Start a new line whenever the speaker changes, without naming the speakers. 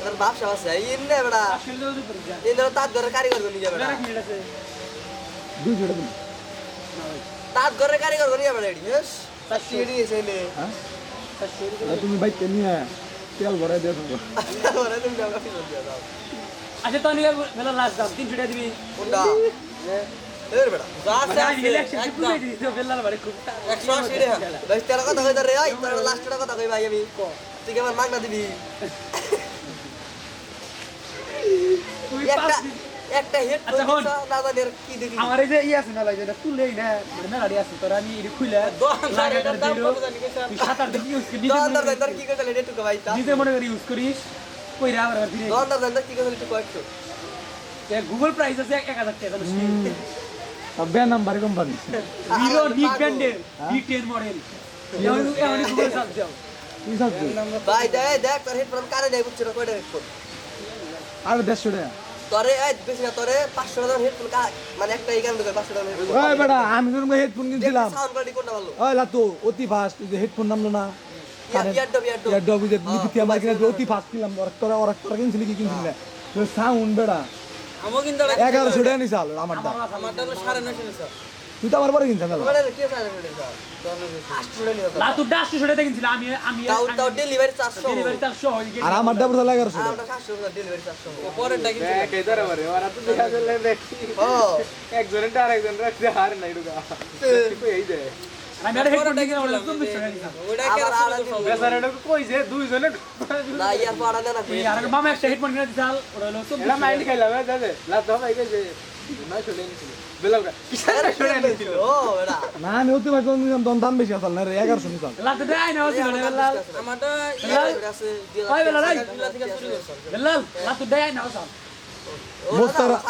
ওদের ব্যবসা আছে ইন বেড়া।
পাঁচশো দিতে হবে উপরে যা
ইন ধরো তাঁত ঘরের কারিগর নিয়ে যাবে
এক মিনিট আছে
দুই ছোট দিন
না ভাই
তাঁত ঘরের কারিগর নিয়ে যাবে রেডি হ্যাঁ?
চারশো
সিঁড়ি এসে নে
হ্যাঁ তুমি বাইক নিয়ে তেল ভরাই দিয়ে থাকো।
ওরা তুমি দাও।
আচ্ছা তোর নিকে মেলা লাস্ট দাম তিনশো টাকা দিবি।
কোনটা? বেড়া
মানে দিবি তো বাড়ি
তেরো কথা কই রে তোর লাস্ট কথা কই ভাই আমি তুই কি আমার মাগনা দিবি? একটা একটা হেড
আচ্ছা।
না জানি আর কি দেখি
আমার এই যে ই আছে মেলা যেটা তুলেই না মানে মেলাটি আছে তোর আমি এটা খুলে লাগাটার দিলো
কত জানি কেসা?
তুই সাত আট দিন ইউজ করি নিজে
কি করে টুকা ভাই তা।
নিজে মনে করে ইউজ করিস আবার ফিরে
দোকানদার জানি কি করে একটু।
গুগল প্রাইস আছে এক হাজার টাকা জানিস
নাম্বার কোম্পানি
হিরো নিক ব্র্যান্ডের ডি টেন মডেল এমন এমন গুগল সার্চ দাও
তুই সাথে
ভাই দেখ দেখ তোর হেডফোন কারে দেয় বুঝছ না কয়টা হেডফোন
আর দেড়শো টাকা।
তোরে বেশি না তোরে পাঁচশো হেডফোন মানে একটা এই পাঁচশো হেডফোন
ওই বেটা আমি তোর হেডফোন কিনছিলাম।
সাউন্ড কোয়ালিটি কোনটা ভালো।
ওই লাতু অতি ফাস্ট হেডফোন নামলো না।
ইয়ারডব ইয়ারডব।
ইয়ার ডবি যে লিপিতে আমার কিনা অতি ফাস্ট কিনলাম। ওরা তোরা ওরা তোরা কিনছিলি কি কিনছিলি সাউন্ড
কিন্তু
এগারোশো টাকা
আমারটা। সাড়ে
তুই তো আমার পরে কিনছিস
নিছো
লাতুর ডাস্ট ছড়ে দেখিছিল আমি আমি
তাও ডেলিভারি চারশো।
ডেলিভারি চার শো হয়ে
আর আমার দাম তাহলে এগারোশো টাকা
আমরা সাতশো ডেলিভারি চারশো।
পরেরটা কিন্তু এদার আমারে ওরা তো দেখা গেলে
ও।
আর একজন রাখতে হার নাই এই দে
আমি ওটা
ওটা দুইজনে
না ইয়ার পাড়া না
আর মামা একটা দিছাল ওটা হলো
মাইন্ড খাইলাম না
না আমি অতি ফাস্ট নিলাম দাম বেশি আসল না রে এগারোশো নিছাল
লাতুর দেয় না হচ্ছে না বেলাল
আমারটা
বেলাল
আছে
ওই বেলাল এই
থেকে চুরি করছ
বেলাল লাতুর দেয় না হচ্ছে
ও
মোস্তারা-